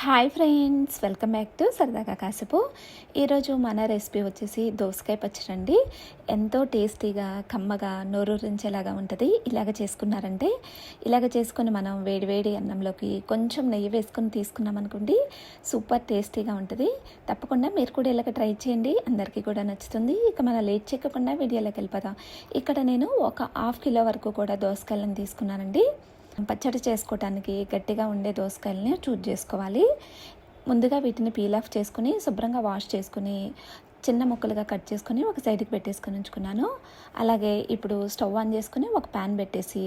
Hi friends welcome back to సరదాగా కాసేపు ఈరోజు మన రెసిపీ వచ్చేసి దోసకాయ పచ్చడి అండి. ఎంతో టేస్టీగా కమ్మగా నోరూరించేలాగా ఉంటుంది. ఇలాగ చేసుకున్నారంటే ఇలాగ చేసుకుని మనం వేడివేడి అన్నంలోకి కొంచెం నెయ్యి వేసుకొని తీసుకున్నాం అనుకోండి సూపర్ టేస్టీగా ఉంటుంది. తప్పకుండా మీరు కూడా ఇలాగ ట్రై చేయండి. అందరికీ కూడా నచ్చుతుంది. ఇక మనం లేట్ చేయకుండా వీడియోలోకి వెళ్ళిపోదాం. ఇక్కడ నేను ఒక హాఫ్ కిలో వరకు కూడా దోసకాయలను తీసుకున్నానండి. పచ్చడి చేసుకోవటానికి గట్టిగా ఉండే దోసకాయలని చూజ్ చేసుకోవాలి. ముందుగా వీటిని పీల్ ఆఫ్ చేసుకుని శుభ్రంగా వాష్ చేసుకుని చిన్న ముక్కలుగా కట్ చేసుకుని ఒక సైడ్కి పెట్టేసుకుని ఉంచుకున్నాను. అలాగే ఇప్పుడు స్టవ్ ఆన్ చేసుకుని ఒక ప్యాన్ పెట్టేసి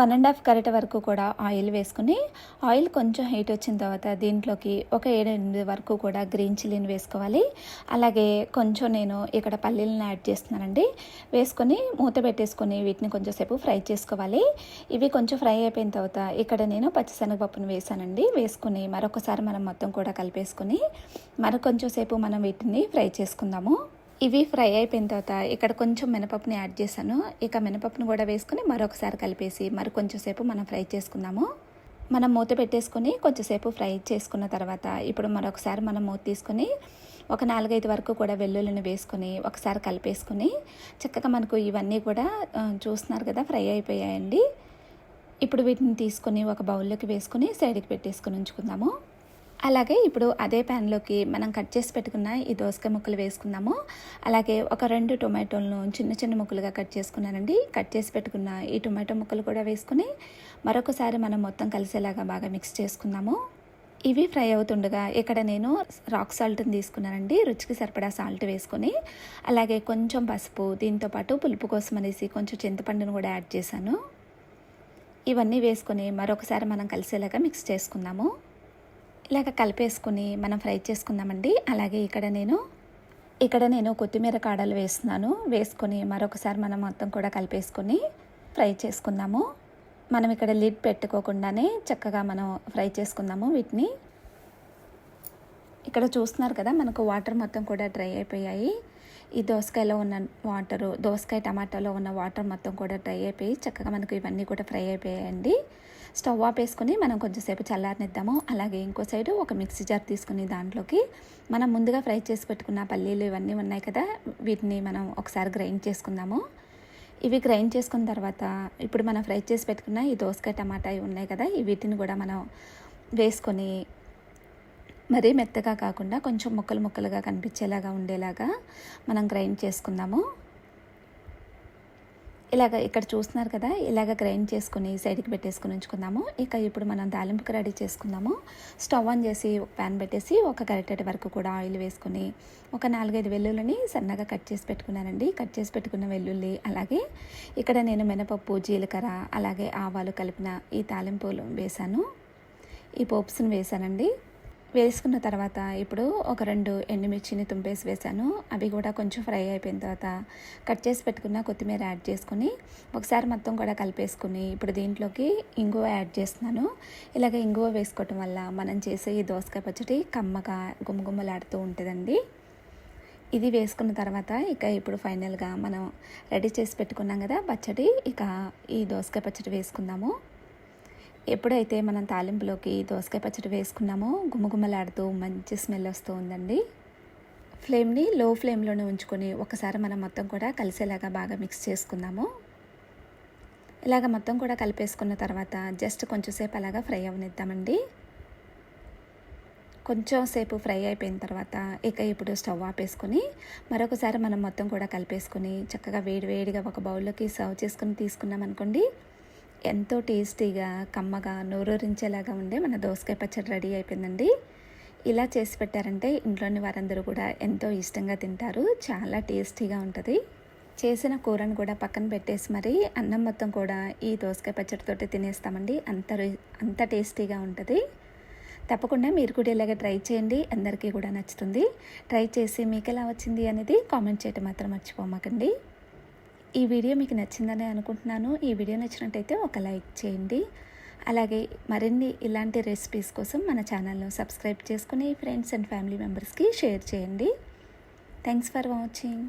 వన్ అండ్ హాఫ్ కరెట్ వరకు కూడా ఆయిల్ వేసుకుని ఆయిల్ కొంచెం హీట్ వచ్చిన తర్వాత దీంట్లోకి ఒక ఏడెనిమిది వరకు కూడా గ్రీన్ చిల్లీని వేసుకోవాలి. అలాగే కొంచెం నేను ఇక్కడ పల్లీలను యాడ్ చేస్తున్నానండి. వేసుకొని మూత పెట్టేసుకొని వీటిని కొంచెం సేపు ఫ్రై చేసుకోవాలి. ఇవి కొంచెం ఫ్రై అయిపోయిన తర్వాత ఇక్కడ నేను పచ్చిశనగపప్పును వేసానండి. వేసుకుని మరొకసారి మనం మొత్తం కూడా కలిపేసుకొని మరొకొంచెం సేపు మనం వీటిని ఫ్రై చేసుకుందాము. ఇవి ఫ్రై అయిపోయిన తర్వాత ఇక్కడ కొంచెం మినపప్పుని యాడ్ చేశాను. ఇక మినపప్పును కూడా వేసుకొని మరొకసారి కలిపేసి మరి కొంచెం సేపు మనం ఫ్రై చేసుకుందాము. మనం మూత పెట్టేసుకొని కొంచెంసేపు ఫ్రై చేసుకున్న తర్వాత ఇప్పుడు మరొకసారి మనం మూత తీసుకొని ఒక నాలుగైదు వరకు కూడా వెల్లుల్లిని వేసుకొని ఒకసారి కలిపేసుకుని చక్కగా మనకు ఇవన్నీ కూడా చూస్తున్నారు కదా ఫ్రై అయిపోయాయండి. ఇప్పుడు వీటిని తీసుకొని ఒక బౌల్లోకి వేసుకొని సైడ్కి పెట్టేసుకొని ఉంచుకుందాము. అలాగే ఇప్పుడు అదే ప్యాన్లోకి మనం కట్ చేసి పెట్టుకున్న ఈ దోసకాయ ముక్కలు వేసుకుందాము. అలాగే ఒక రెండు టొమాటోలను చిన్న చిన్న ముక్కలుగా కట్ చేసుకున్నానండి. కట్ చేసి పెట్టుకున్న ఈ టొమాటో ముక్కలు కూడా వేసుకుని మరొకసారి మనం మొత్తం కలిసేలాగా బాగా మిక్స్ చేసుకుందాము. ఇవి ఫ్రై అవుతుండగా ఇక్కడ నేను రాక్ సాల్ట్ని తీసుకున్నానండి. రుచికి సరిపడా సాల్ట్ వేసుకొని అలాగే కొంచెం పసుపు దీంతోపాటు పులుపు కోసం అనేసి కొంచెం చింతపండును కూడా యాడ్ చేశాను. ఇవన్నీ వేసుకొని మరొకసారి మనం కలిసేలాగా మిక్స్ చేసుకుందాము. ఇలాగ కలిపేసుకుని మనం ఫ్రై చేసుకుందామండి. అలాగే ఇక్కడ నేను ఇక్కడ నేను కొత్తిమీర కాడలు వేస్తున్నాను. వేసుకొని మరొకసారి మనం మొత్తం కూడా కలిపేసుకొని ఫ్రై చేసుకుందాము. మనం ఇక్కడ లిడ్ పెట్టుకోకుండానే చక్కగా మనం ఫ్రై చేసుకుందాము వీటిని. ఇక్కడ చూస్తున్నారు కదా మనకు వాటర్ మొత్తం కూడా డ్రై అయిపోయాయి. ఈ దోసకాయలో ఉన్న వాటరు దోసకాయ టమాటాలో ఉన్న వాటర్ మొత్తం కూడా డ్రై అయిపోయి చక్కగా మనకు ఇవన్నీ కూడా ఫ్రై అయిపోయాయండి. స్టవ్ ఆఫ్ వేసుకొని మనం కొంచెంసేపు చల్లారనిద్దాము. అలాగే ఇంకో సైడు ఒక మిక్సీ జార్ తీసుకుని దాంట్లోకి మనం ముందుగా ఫ్రై చేసి పెట్టుకున్న పల్లీలు ఇవన్నీ ఉన్నాయి కదా వీటిని మనం ఒకసారి గ్రైండ్ చేసుకుందాము. ఇవి గ్రైండ్ చేసుకున్న తర్వాత ఇప్పుడు మనం ఫ్రై చేసి పెట్టుకున్న ఈ దోసకాయ టమాటా ఇవి ఉన్నాయి కదా వీటిని కూడా మనం వేసుకొని మరీ మెత్తగా కాకుండా కొంచెం ముక్కలు ముక్కలుగా కనిపించేలాగా ఉండేలాగా మనం గ్రైండ్ చేసుకుందాము. ఇలాగ ఇక్కడ చూస్తున్నారు కదా ఇలాగ గ్రైండ్ చేసుకుని సైడ్కి పెట్టేసుకుని ఉంచుకుందాము. ఇక ఇప్పుడు మనం దాలింపుకి రెడీ చేసుకుందాము. స్టవ్ ఆన్ చేసి ఒక ప్యాన్ పెట్టేసి ఒక గరిటెటి వరకు కూడా ఆయిల్ వేసుకుని ఒక నాలుగైదు వెల్లుల్లిని సన్నగా కట్ చేసి పెట్టుకున్నానండి. కట్ చేసి పెట్టుకున్న వెల్లుల్లి అలాగే ఇక్కడ నేను మినపప్పు జీలకర్ర అలాగే ఆవాలు కలిపిన ఈ తాలింపులు వేశాను. ఈ పోప్స్ని వేశానండి. వేసుకున్న తర్వాత ఇప్పుడు ఒక రెండు ఎండుమిర్చిని తుంపేసి వేసాను అవి కూడా కొంచెం ఫ్రై అయిపోయిన తర్వాత కట్ చేసి పెట్టుకున్న కొత్తిమీర యాడ్ చేసుకుని ఒకసారి మొత్తం కూడా కలిపేసుకుని ఇప్పుడు దీంట్లోకి ఇంగువ యాడ్ చేస్తున్నాను. ఇలాగ ఇంగువ వేసుకోవటం వల్ల మనం చేసే ఈ దోసకాయ పచ్చడి కమ్మగా గుమ్మగుమ్మలాడుతూ ఉంటుందండి. ఇది వేసుకున్న తర్వాత ఇక ఇప్పుడు ఫైనల్గా మనం రెడీ చేసి పెట్టుకున్నాం కదా పచ్చడి ఇక ఈ దోసకాయ పచ్చడి వేసుకుందాము. ఎప్పుడైతే మనం తాలింపులోకి దోసకాయ పచ్చడి వేసుకున్నామో గుమగుమలాడుతూ మంచి స్మెల్ వస్తూ ఉందండి. ఫ్లేమ్ని లో ఫ్లేమ్లోనే ఉంచుకొని ఒకసారి మనం మొత్తం కూడా కలిసేలాగా బాగా మిక్స్ చేసుకుందాము. ఇలాగ మొత్తం కూడా కలిపేసుకున్న తర్వాత జస్ట్ కొంచెంసేపు అలాగా ఫ్రై అవనిద్దామండి. కొంచెం సేపు ఫ్రై అయిపోయిన తర్వాత ఇక ఇప్పుడు స్టవ్ ఆపేసుకొని మరొకసారి మనం మొత్తం కూడా కలిపేసుకొని చక్కగా వేడి వేడిగా ఒక బౌల్లోకి సర్వ్ చేసుకుని తీసుకున్నాం అనుకోండి ఎంతో టేస్టీగా కమ్మగా నోరూరించేలాగా ఉండే మన దోసకాయ పచ్చడి రెడీ అయిపోయిందండి. ఇలా చేసి పెట్టారంటే ఇంట్లోని వారందరూ కూడా ఎంతో ఇష్టంగా తింటారు. చాలా టేస్టీగా ఉంటుంది. చేసిన కూరను కూడా పక్కన పెట్టేసి మరి అన్నం మొత్తం కూడా ఈ దోసకాయ పచ్చడితోటి తినేస్తామండి. అంత అంత టేస్టీగా ఉంటుంది. తప్పకుండా మీరు కూడా ఇలాగ ట్రై చేయండి. అందరికీ కూడా నచ్చుతుంది. ట్రై చేసి మీకు ఎలా వచ్చింది అనేది కామెంట్ చేయటం మాత్రం మర్చిపోమాకండి. ఈ వీడియో మీకు నచ్చిందని అనుకుంటున్నాను. ఈ వీడియో నచ్చినట్టయితే ఒక లైక్ చేయండి. అలాగే మరిన్ని ఇలాంటి రెసిపీస్ కోసం మన ఛానల్ను సబ్స్క్రైబ్ చేసుకుని ఫ్రెండ్స్ అండ్ ఫ్యామిలీ మెంబర్స్కి షేర్ చేయండి. Thanks for watching.